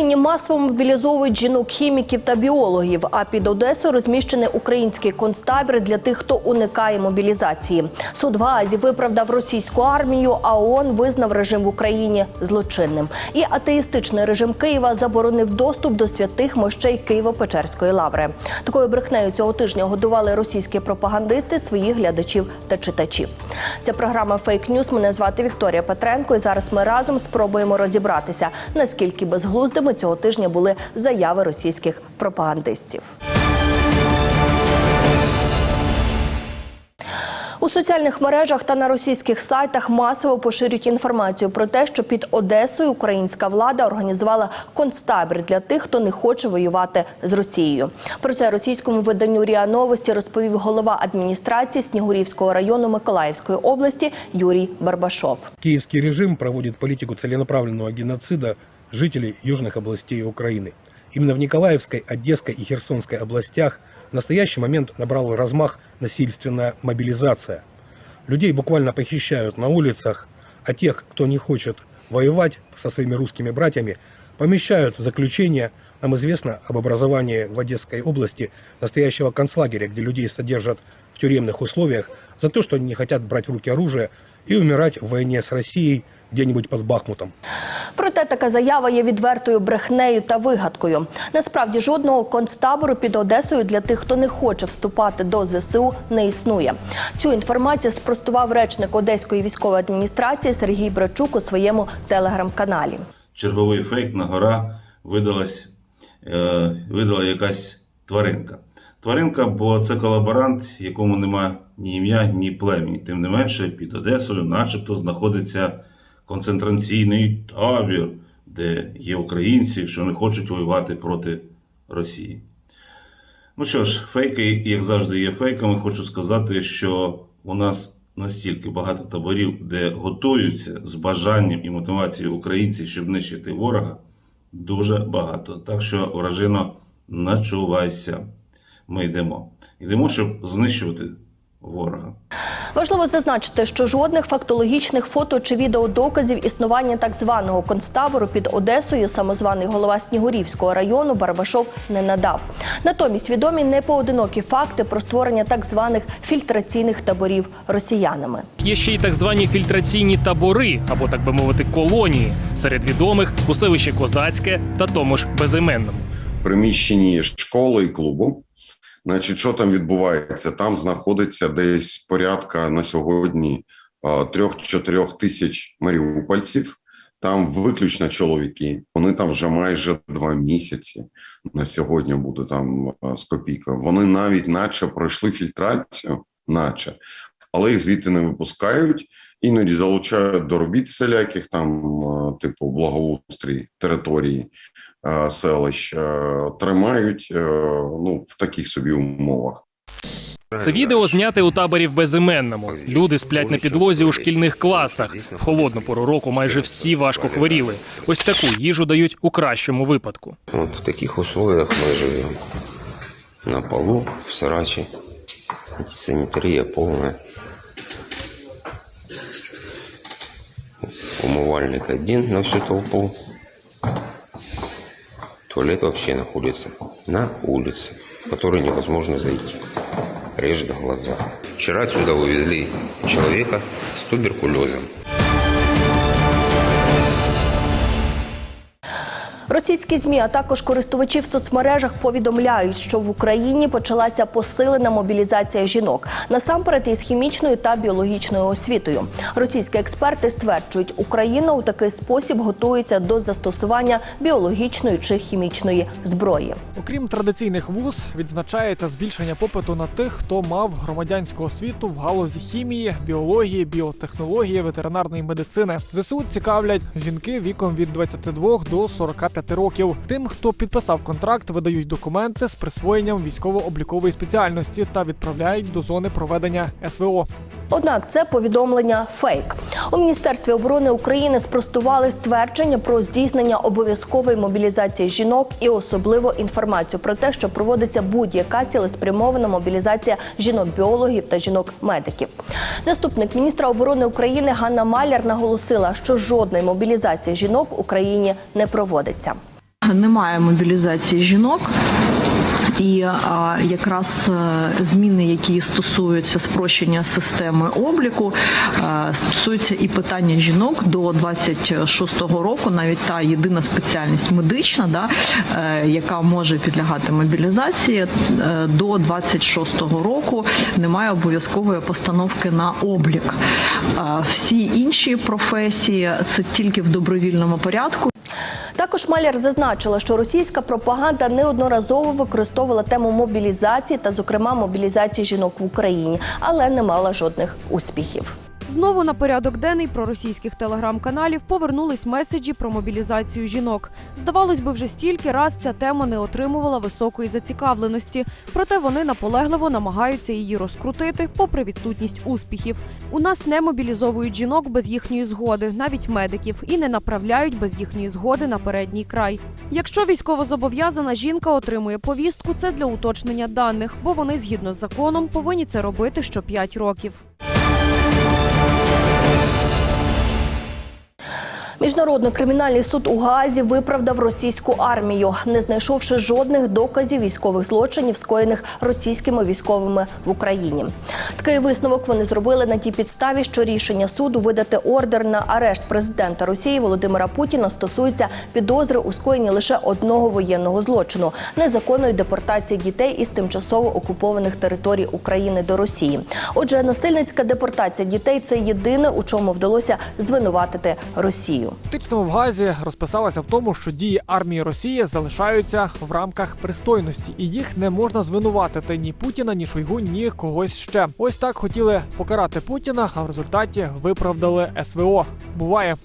Україні масово мобілізовують жінок-хіміків та біологів. А під Одесою розміщений український концтабір для тих, хто уникає мобілізації. Суд в Гаазі виправдав російську армію, а ООН визнав режим в Україні злочинним. І атеїстичний режим Києва заборонив доступ до святих мощей Києво-Печерської лаври. Такою брехнею цього тижня годували російські пропагандисти своїх глядачів та читачів. Ця програма Фейк Ньюс. Мене звати Вікторія Петренко. І зараз ми разом спробуємо розібратися, наскільки безглуздими цього тижня були заяви російських пропагандистів. У соціальних мережах та на російських сайтах масово поширюють інформацію про те, що під Одесою українська влада організувала концтабір для тих, хто не хоче воювати з Росією. Про це російському виданню РІА Новості розповів голова адміністрації Снігурівського району Миколаївської області Юрій Барбашов. Киевский режим проводит политику целенаправленного геноцида жителей южных областей Украины. Именно в Николаевской, Одесской и Херсонской областях в настоящий момент набрал размах насильственная мобилизация. Людей буквально похищают на улицах, а тех, кто не хочет воевать со своими русскими братьями, помещают в заключение. Нам известно об образовании в Одесской области настоящего концлагеря, где людей содержат в тюремных условиях за то, что они не хотят брать в руки оружие и умирать в войне с Россией где-нибудь под Бахмутом. Проте така заява є відвертою брехнею та вигадкою. Насправді жодного концтабору під Одесою для тих, хто не хоче вступати до ЗСУ, не існує. Цю інформацію спростував речник Одеської військової адміністрації Сергій Брачук у своєму телеграм-каналі. черговий фейк на гора видалась, е, видала якась тваринка. Тваринка, бо це колаборант, якому нема ні ім'я, ні племені. Тим не менше, під Одесою, начебто, знаходиться концентраційний табір, де є українці, що не хочуть воювати проти Росії. Ну що ж, фейки, як завжди, є фейками. Хочу сказати, що у нас настільки багато таборів, де готуються з бажанням і мотивацією українці, щоб нищити ворога, дуже багато. Так що, вражино, начувайся. Ми йдемо. Йдемо, щоб знищувати ворога. Важливо зазначити, що жодних фактологічних фото чи відеодоказів існування так званого концтабору під Одесою самозваний голова Снігурівського району Барбашов не надав. Натомість відомі непоодинокі факти про створення так званих фільтраційних таборів росіянами. Є ще й так звані фільтраційні табори, або так би мовити, колонії. Серед відомих у селищі Козацьке та тому ж безіменному. приміщенні школи і клубу. Значить, що там відбувається? Там знаходиться десь порядка на сьогодні а, трьох-чотирьох тисяч маріупольців. Там виключно чоловіки. Вони там вже майже два місяці. На сьогодні буде там з копійкою. Вони навіть, наче, пройшли фільтрацію, наче, але їх звідти не випускають. Іноді залучають до робіт всіляких там, типу благоустрій території е, селищ е, тримають е, ну, в таких собі умовах. Це відео зняте у таборі в безіменному. Люди сплять на підлозі у шкільних класах. В холодну пору року майже всі важко хворіли. Ось таку їжу дають у кращому випадку. Вот в таких условиях мы живем. На полу, в сараче. Антисанитария полная. Умывальник один на всю толпу. Туалет вообще находится на улице, в который невозможно зайти. Режет глаза. Вчера отсюда вывезли человека с туберкулезом. Російські змі, а також користувачі в соцмережах повідомляють, що в Україні почалася посилена мобілізація жінок насамперед із хімічною та біологічною освітою. Російські експерти стверджують, Україна у такий спосіб готується до застосування біологічної чи хімічної зброї. Окрім традиційних вуз, відзначається збільшення попиту на тих, хто мав громадянську освіту в галузі хімії, біології, біотехнології, ветеринарної медицини. ЗСУ цікавлять жінки віком від 22 до 45 років. Тим, хто підписав контракт, видають документи з присвоєнням військово-облікової спеціальності та відправляють до зони проведення СВО. Однак це повідомлення фейк. У міністерстві оборони України спростували твердження про здійснення обов'язкової мобілізації жінок і особливо інформацію про те, що проводиться будь-яка цілеспрямована мобілізація жінок-біологів та жінок-медиків. Заступник міністра оборони України Ганна Маляр наголосила, що жодної мобілізації жінок в Україні не проводиться. Немає мобілізації жінок. І а, якраз е, зміни, які стосуються спрощення системи обліку, е, стосуються і питання жінок до 26-го року, навіть та єдина спеціальність медична, да, е, яка може підлягати мобілізації, е, до 26-го року немає обов'язкової постановки на облік. Е, Всі інші професії це тільки в добровільному порядку. Також Маляр зазначила, що російська пропаганда неодноразово використовувала тему мобілізації та, зокрема, мобілізації жінок в Україні, але не мала жодних успіхів. Знову на порядок денний проросійських телеграм-каналів повернулись меседжі про мобілізацію жінок. Здавалось би, вже стільки раз ця тема не отримувала високої зацікавленості, проте вони наполегливо намагаються її розкрутити, попри відсутність успіхів. У нас не мобілізовують жінок без їхньої згоди, навіть медиків, і не направляють без їхньої згоди на передній край. Якщо військовозобов'язана жінка отримує повістку, це для уточнення даних, бо вони згідно з законом повинні це робити що 5 років. Міжнародний кримінальний суд у Гаазі виправдав російську армію, не знайшовши жодних доказів військових злочинів, скоєних російськими військовими в Україні. Такий висновок вони зробили на тій підставі, що рішення суду видати ордер на арешт президента Росії Володимира Путіна стосується підозри у скоєнні лише одного воєнного злочину незаконної депортації дітей із тимчасово окупованих територій України до Росії. Отже, насильницька депортація дітей це єдине, у чому вдалося звинуватити Росію. Фактично в Газі розписалася в тому, що дії армії Росії залишаються в рамках пристойності, і їх не можна звинуватити ні Путіна, ні Шойгу, ні когось ще. Ось так хотіли покарати Путіна, а в результаті виправдали СВО. Буває.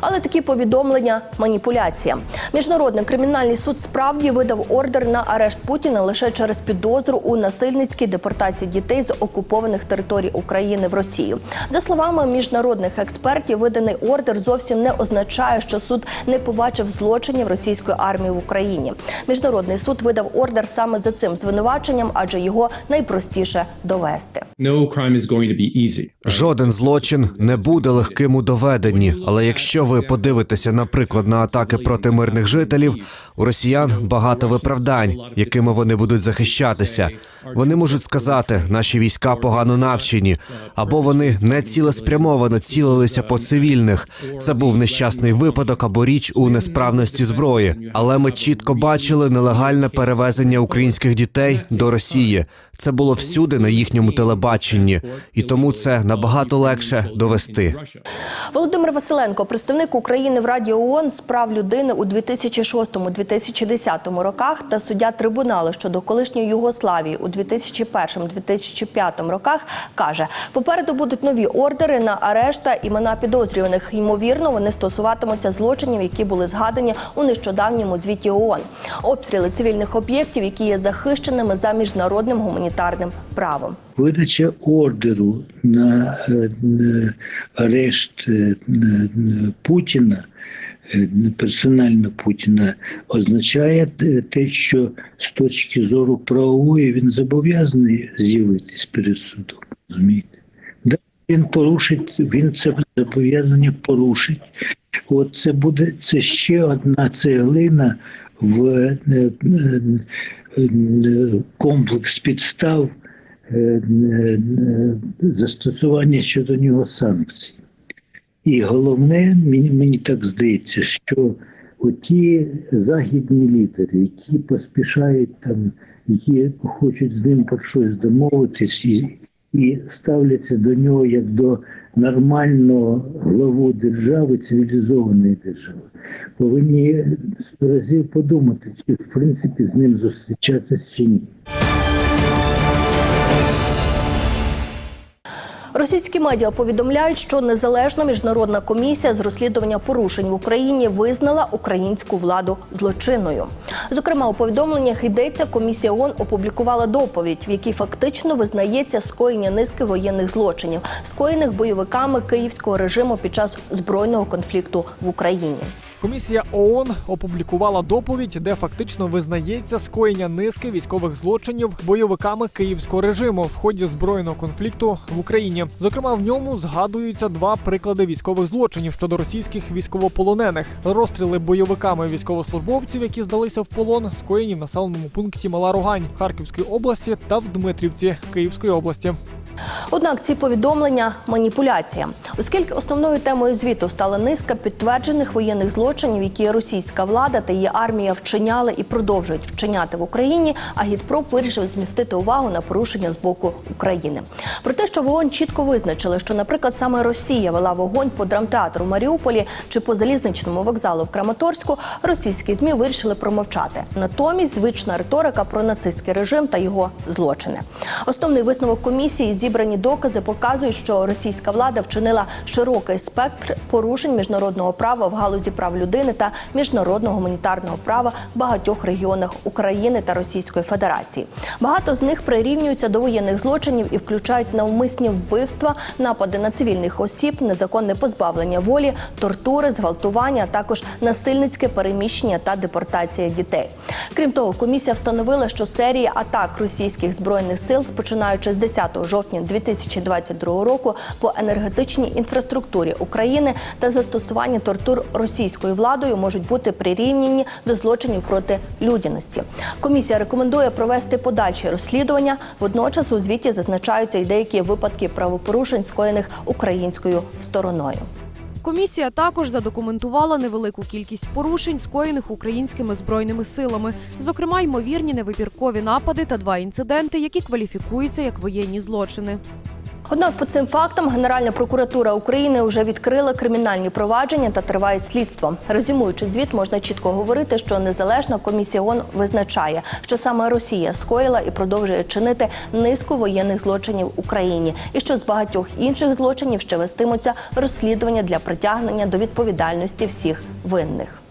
Але такі повідомлення маніпуляція. Міжнародний кримінальний суд справді видав ордер на арешт Путіна лише через підозру у насильницькій депортації дітей з окупованих територій України в Росію. За словами міжнародних експертів, виданий ордер зовсім не означає, що суд не побачив злочинів російської армії в Україні. Міжнародний суд видав ордер саме за цим звинуваченням, адже його найпростіше довести. No crime is going to be easy. Жоден злочин не буде легким у доведенні. Але якщо ви подивитеся, наприклад, на атаки проти мирних жителів, у росіян багато виправдань, якими вони будуть захищатися. Вони можуть сказати, наші війська погано навчені, або вони не цілеспрямовано цілилися по цивільних. Це був нещасний випадок або річ у несправності зброї. Але ми чітко бачили нелегальне перевезення українських дітей до Росії. Це було всюди на їхньому телебаченні, і тому це набагато легше довести. Володимир Василенко, представник України в Раді ООН з прав людини у 2006-2010 роках та суддя трибуналу щодо колишньої Югославії у 2001-2005 роках, каже: попереду будуть нові ордери на арешт та імена підозрюваних. Ймовірно, вони стосуватимуться злочинів, які були згадані у нещодавньому звіті ООН. Обстріли цивільних об'єктів, які є захищеними за міжнародним гуманітарним правом. Видача ордеру на е, арешт е, е, Путіна, персонально Путіна, означає те- що з точки зору правової він зобов'язаний з'явитись перед судом. Розумієте? Да, він порушить, він це зобов'язання порушить. От це буде це ще одна цеглина в комплекс підстав е, е, застосування щодо нього санкцій. І головне, мені так здається, що оті західні лідери, які поспішають там, які хочуть з ним про щось домовитись і, і ставляться до нього як до нормального главу держави, цивілізованої держави, повинні сто разів подумати, чи в принципі з ним зустрічатися чи ні. Російські медіа повідомляють, що незалежна міжнародна комісія з розслідування порушень в Україні визнала українську владу злочинною. Зокрема, у повідомленнях йдеться, комісія ООН опублікувала доповідь, в якій фактично визнається скоєння низки воєнних злочинів, скоєних бойовиками київського режиму під час збройного конфлікту в Україні. Комісія ООН опублікувала доповідь, де фактично визнається скоєння низки військових злочинів бойовиками київського режиму в ході збройного конфлікту в Україні. Зокрема, в ньому згадуються два приклади військових злочинів щодо російських військовополонених: розстріли бойовиками військовослужбовців, які здалися в полон, скоєні в населеному пункті Мала Рогань Харківської області та в Дмитрівці Київської області. Однак ці повідомлення маніпуляція, оскільки основною темою звіту стала низка підтверджених воєнних злочинів, які російська влада та її армія вчиняли і продовжують вчиняти в Україні. Агітпроп вирішив змістити увагу на порушення з боку України. Про те, що в ООН чітко визначили, що, наприклад, саме Росія вела вогонь по драмтеатру в Маріуполі чи по залізничному вокзалу в Краматорську, російські змі вирішили промовчати. Натомість звична риторика про нацистський режим та його злочини. Основний висновок комісії зібрані докази показують, що російська влада вчинила широкий спектр порушень міжнародного права в галузі прав людини та міжнародного гуманітарного права в багатьох регіонах України та Російської Федерації. Багато з них прирівнюються до воєнних злочинів і включають навмисні вбивства, напади на цивільних осіб, незаконне позбавлення волі, тортури, зґвалтування, а також насильницьке переміщення та депортація дітей. Крім того, комісія встановила, що серія атак російських збройних сил, починаючи з 10 жовтня 2022 року по енергетичній інфраструктурі України та застосування тортур російською владою можуть бути прирівняні до злочинів проти людяності. Комісія рекомендує провести подальші розслідування. Водночас у звіті зазначаються й деякі випадки правопорушень, скоєних українською стороною. Комісія також задокументувала невелику кількість порушень, скоєних українськими збройними силами, зокрема ймовірні невибіркові напади та два інциденти, які кваліфікуються як воєнні злочини. Однак по цим фактам Генеральна прокуратура України вже відкрила кримінальні провадження та триває слідство. Резюмуючи звіт, можна чітко говорити, що незалежна комісія ООН визначає, що саме Росія скоїла і продовжує чинити низку воєнних злочинів Україні, і що з багатьох інших злочинів ще вестимуться розслідування для притягнення до відповідальності всіх винних.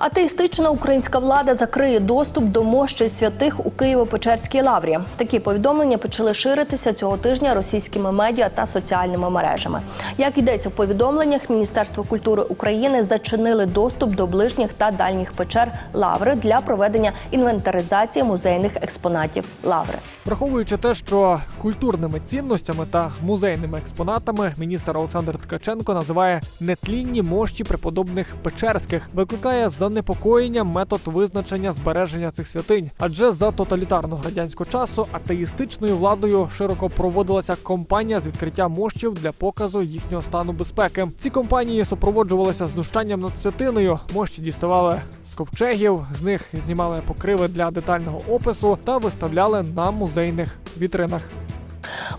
Атеїстична українська влада закриє доступ до мощі святих у Києво-Печерській лаврі. Такі повідомлення почали ширитися цього тижня російськими медіа та соціальними мережами. Як йдеться в повідомленнях, Міністерство культури України зачинили доступ до ближніх та дальніх печер лаври для проведення інвентаризації музейних експонатів лаври. Враховуючи те, що культурними цінностями та музейними експонатами міністр Олександр Ткаченко називає нетлінні мощі преподобних Печерських, викликає занепокоєння метод визначення збереження цих святинь. Адже за тоталітарного радянського часу атеїстичною владою широко проводилася кампанія з відкриття мощів для показу їхнього стану безпеки. Ці компанії супроводжувалися знущанням над святиною. Мощі діставали з ковчегів, з них знімали покриви для детального опису та виставляли на музейних вітринах.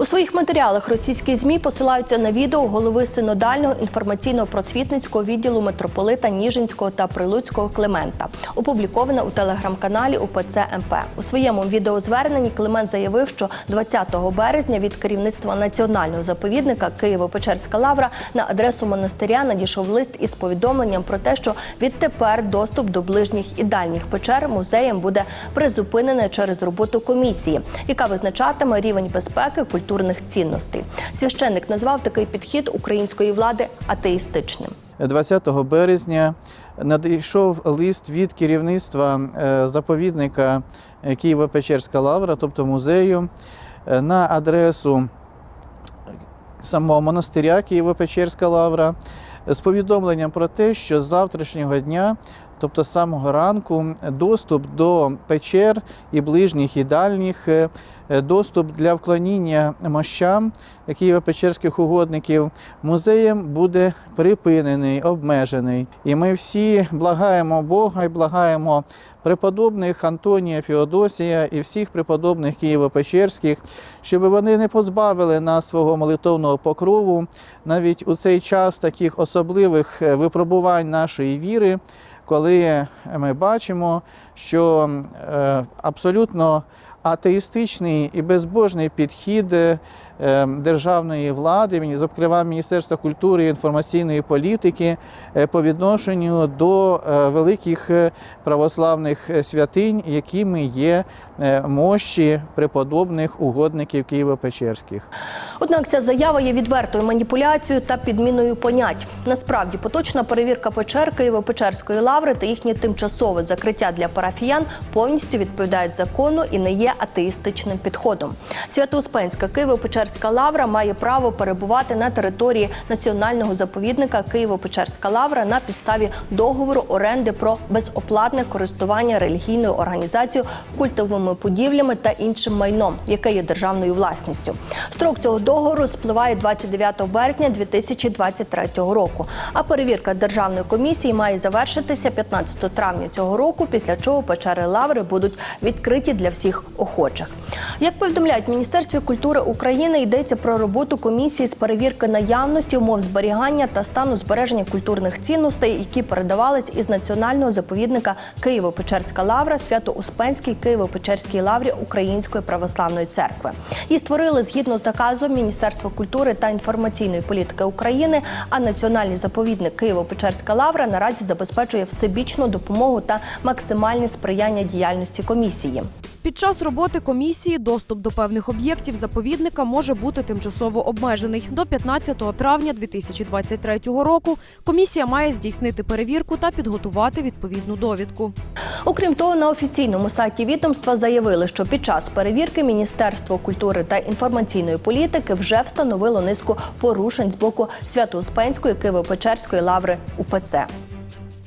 У своїх матеріалах російські змі посилаються на відео голови синодального інформаційно-просвітницького відділу митрополита Ніжинського та Прилуцького Климента, опубліковане у телеграм-каналі УПЦ МП. У своєму відеозверненні Климент заявив, що 20 березня від керівництва національного заповідника Києво-Печерська лавра на адресу монастиря надійшов лист із повідомленням про те, що відтепер доступ до ближніх і дальніх печер музеєм буде призупинений через роботу комісії, яка визначатиме рівень безпеки культурних цінностей. Священник назвав такий підхід української влади атеїстичним. 20 березня надійшов лист від керівництва е, заповідника Києво-Печерська лавра, тобто музею, е, на адресу самого монастиря Києво-Печерська лавра з повідомленням про те, що з завтрашнього дня, тобто з самого ранку, доступ до печер і ближніх, і дальніх, е, доступ для вклоніння мощам Києво-Печерських угодників музеєм буде припинений, обмежений. І ми всі благаємо Бога і благаємо преподобних Антонія, Феодосія і всіх преподобних Києво-Печерських, щоб вони не позбавили нас свого молитовного покрову навіть у цей час таких особливих е, випробувань нашої віри, коли ми бачимо, що е, абсолютно атеїстичний і безбожний підхід е, державної влади, зокрема Міністерства культури і інформаційної політики, е, по відношенню до е, великих е, православних святинь, якими є мощі преподобних угодників Києво-Печерських. Однак ця заява є відвертою маніпуляцією та підміною понять. Насправді, поточна перевірка Печер Києво-Печерської лаври та їхнє тимчасове закриття для парафіян повністю відповідають закону і не є атеїстичним підходом. Свято-Успенська Києво-Печерська лавра має право перебувати на території національного заповідника Києво-Печерська лавра на підставі договору оренди про безоплатне користування релігійною організацією, культовими будівлями та іншим майном, яке є державною власністю. Строк цього договору спливає 29 березня 2023 року. А перевірка державної комісії має завершитися 15 травня цього року, після чого печери лаври будуть відкриті для всіх охочих. Як повідомляють Міністерстві культури України, йдеться про роботу комісії з перевірки наявності умов зберігання та стану збереження культурних цінностей, які передавались із національного заповідника Києво-Печерська лавра Свято-Успенській Києво-Печерській лаврі Української православної церкви. Її створили згідно з наказом Міністерства культури та інформаційної політики України. А національний заповідник Києво-Печерська лавра наразі забезпечує всебічну допомогу та максимальне сприяння діяльності комісії. Під час роботи комісії доступ до певних об'єктів заповідника може бути тимчасово обмежений. До 15 травня 2023 року комісія має здійснити перевірку та підготувати відповідну довідку. Окрім того, на офіційному сайті відомства заявили, що під час перевірки Міністерство культури та інформаційної політики вже встановило низку порушень з боку Свято-Успенської Києво-Печерської лаври УПЦ.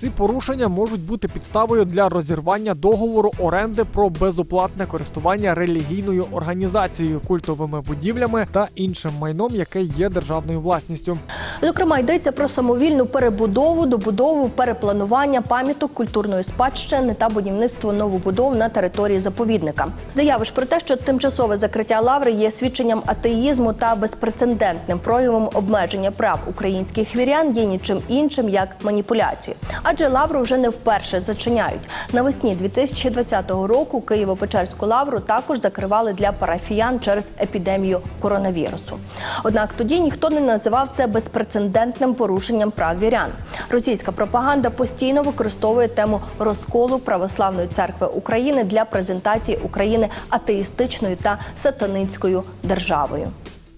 Ці порушення можуть бути підставою для розірвання договору оренди про безоплатне користування релігійною організацією, культовими будівлями та іншим майном, яке є державною власністю. Зокрема, йдеться про самовільну перебудову, добудову, перепланування пам'яток культурної спадщини та будівництво новобудов на території заповідника. Заяви ж про те, що тимчасове закриття лаври є свідченням атеїзму та безпрецедентним проявом обмеження прав українських вірян, є нічим іншим як маніпуляцію. Адже лавру вже не вперше зачиняють. Навесні 2020 року Києво-Печерську лавру також закривали для парафіян через епідемію коронавірусу. Однак тоді ніхто не називав це безпрецедентним порушенням прав вірян. Російська пропаганда постійно використовує тему розколу православної церкви України для презентації України атеїстичною та сатанинською державою.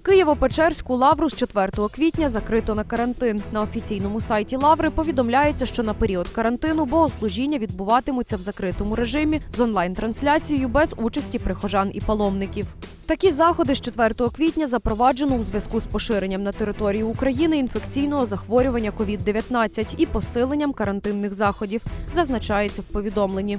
Києво-Печерську лавру з 4 квітня закрито на карантин. На офіційному сайті лаври повідомляється, що на період карантину богослужіння відбуватимуться в закритому режимі з онлайн-трансляцією без участі прихожан і паломників. Такі заходи з 4 квітня запроваджено у зв'язку з поширенням на території України інфекційного захворювання COVID-19 і посиленням карантинних заходів, зазначається в повідомленні.